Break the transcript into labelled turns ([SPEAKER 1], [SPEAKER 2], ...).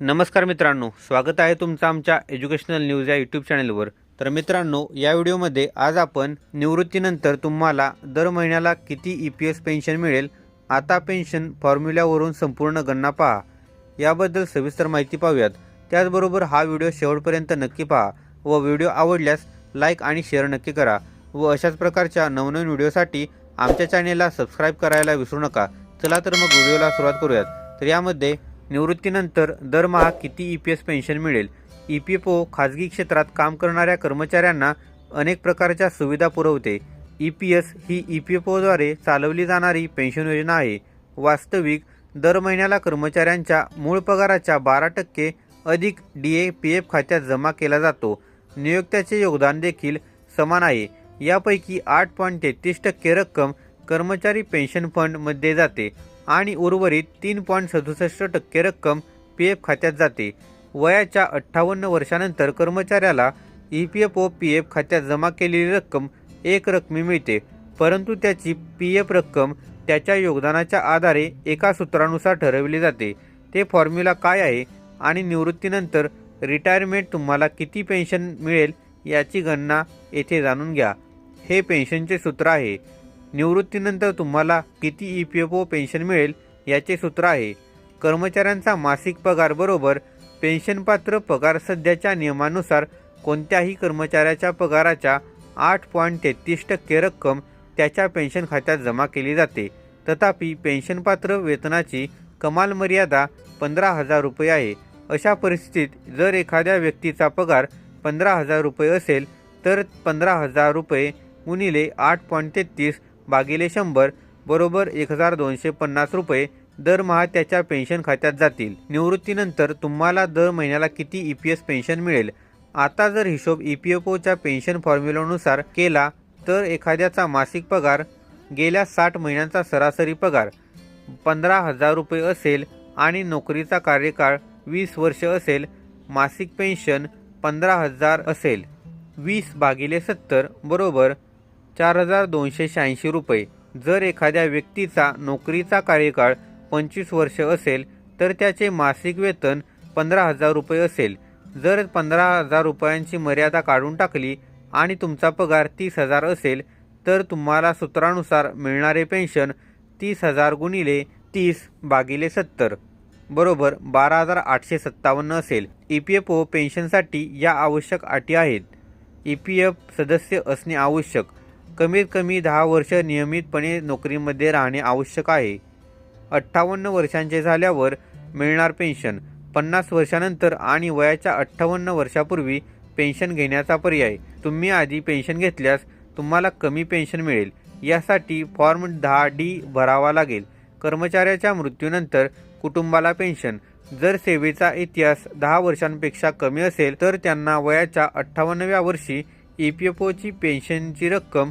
[SPEAKER 1] नमस्कार मित्रांनो स्वागत आहे तुमचं आमच्या एज्युकेशनल न्यूज या यूट्यूब चॅनलवर तर मित्रांनो या व्हिडिओमध्ये आज आपण निवृत्तीनंतर तुम्हाला दर महिन्याला किती ई पी एस पेन्शन मिळेल आता पेन्शन फॉर्म्युल्यावरून संपूर्ण गणना पहा. याबद्दल सविस्तर माहिती पाहूयात. त्याचबरोबर हा व्हिडिओ शेवटपर्यंत नक्की पहा व व्हिडिओ आवडल्यास लाईक आणि शेअर नक्की करा व अशाच प्रकारच्या नवनवीन व्हिडिओसाठी आमच्या चॅनेलला सबस्क्राईब करायला विसरू नका. चला तर मग व्हिडिओला सुरुवात करूयात. तर यामध्ये निवृत्तीनंतर दरमहा किती ई पी एस पेन्शन मिळेल? ई पी एफ ओ खाजगी क्षेत्रात काम करणाऱ्या कर्मचाऱ्यांना अनेक प्रकारच्या सुविधा पुरवते. ई पी एस ही ई पी एफ ओद्वारे चालवली जाणारी पेन्शन योजना आहे. वास्तविक दर महिन्याला कर्मचाऱ्यांच्या मूळ पगाराच्या बारा टक्के अधिक डी ए पी एफ खात्यात जमा केला जातो. नियोक्त्याचे योगदान देखील समान आहे. यापैकी आठ पॉईंट तेहतीस टक्के रक्कम कर्मचारी पेन्शन फंडमध्ये जाते. आणि उर्वरित तीन पॉईंट सदुसष्ट टक्के रक्कम पी एफ खात्यात जाते. वयाच्या अठ्ठावन्न वर्षानंतर कर्मचाऱ्याला E P F O P F खात्यात जमा केलेली रक्कम एक रकमी मिळते. परंतु त्याची पी एफ रक्कम त्याच्या योगदानाच्या आधारे एका सूत्रानुसार ठरवली जाते. ते फॉर्म्युला काय आहे आणि निवृत्तीनंतर रिटायरमेंट तुम्हाला किती पेन्शन मिळेल याची गणना येथे जाणून घ्या. हे पेन्शनचे सूत्र आहे. निवृत्तीनंतर तुम्हाला किती E P F O pension मिळेल याचे सूत्र आहे. कर्मचाऱ्यांचा मासिक पगार बरोबर पेन्शनपात्र पगार सध्याच्या नियमानुसार कोणत्याही कर्मचाऱ्याच्या पगाराच्या आठ पॉईंट तेहतीस टक्के रक्कम त्याच्या पेन्शन खात्यात जमा केली जाते. तथापि पेन्शनपात्र वेतनाची कमाल मर्यादा पंधरा हजार रुपये आहे. अशा परिस्थितीत जर एखाद्या व्यक्तीचा पगार पंधरा हजार रुपये असेल तर पंधरा हजार रुपये गुणिले आठ पॉईंट तेहतीस भागिले शंभर बरोबर एक हजार दोनशे पन्नास रुपये दरमहा त्याच्या पेन्शन खात्यात जातील. निवृत्तीनंतर तुम्हाला दर महिन्याला किती ई पी एस पेन्शन मिळेल? आता जर हिशोब ई पी एफ ओच्या पेन्शन फॉर्म्युलानुसार केला तर एखाद्याचा मासिक पगार गेल्या साठ महिन्यांचा सरासरी पगार पंधरा हजार रुपये असेल आणि नोकरीचा कार्यकाळ वीस वर्ष असेल मासिक पेन्शन पंधरा हजार असेल. वीस भागिले सत्तर बरोबर चार हजार दोनशे शहाऐंशी रुपये. जर एखाद्या व्यक्तीचा नोकरीचा कार्यकाळ पंचवीस वर्ष असेल तर त्याचे मासिक वेतन पंधरा हजार रुपये असेल. जर पंधरा हजार रुपयांची मर्यादा काढून टाकली आणि तुमचा पगार तीस हजार असेल तर तुम्हाला सूत्रानुसार मिळणारे पेन्शन तीस हजार गुणिले तीस भागिले सत्तर बरोबर बारा हजार आठशे सत्तावन्न असेल. ई पी एफ ओ पेन्शनसाठी या आवश्यक अटी आहेत. ई पी एफ सदस्य असणे आवश्यक. कमीत कमी दहा वर्ष नियमितपणे नोकरीमध्ये राहणे आवश्यक आहे. अठ्ठावन्न वर्षांचे झाल्यावर मिळणार पेन्शन. पन्नास वर्षानंतर आणि वयाच्या अठ्ठावन्न वर्षापूर्वी पेन्शन घेण्याचा पर्याय. तुम्ही आधी पेन्शन घेतल्यास तुम्हाला कमी पेन्शन मिळेल. यासाठी फॉर्म दहा डी भरावा लागेल. कर्मचाऱ्याच्या मृत्यूनंतर कुटुंबाला पेन्शन. जर सेवेचा इतिहास दहा वर्षांपेक्षा कमी असेल तर त्यांना वयाच्या अठ्ठावन्नव्या वर्षी ई पी एफ ओची पेन्शनची रक्कम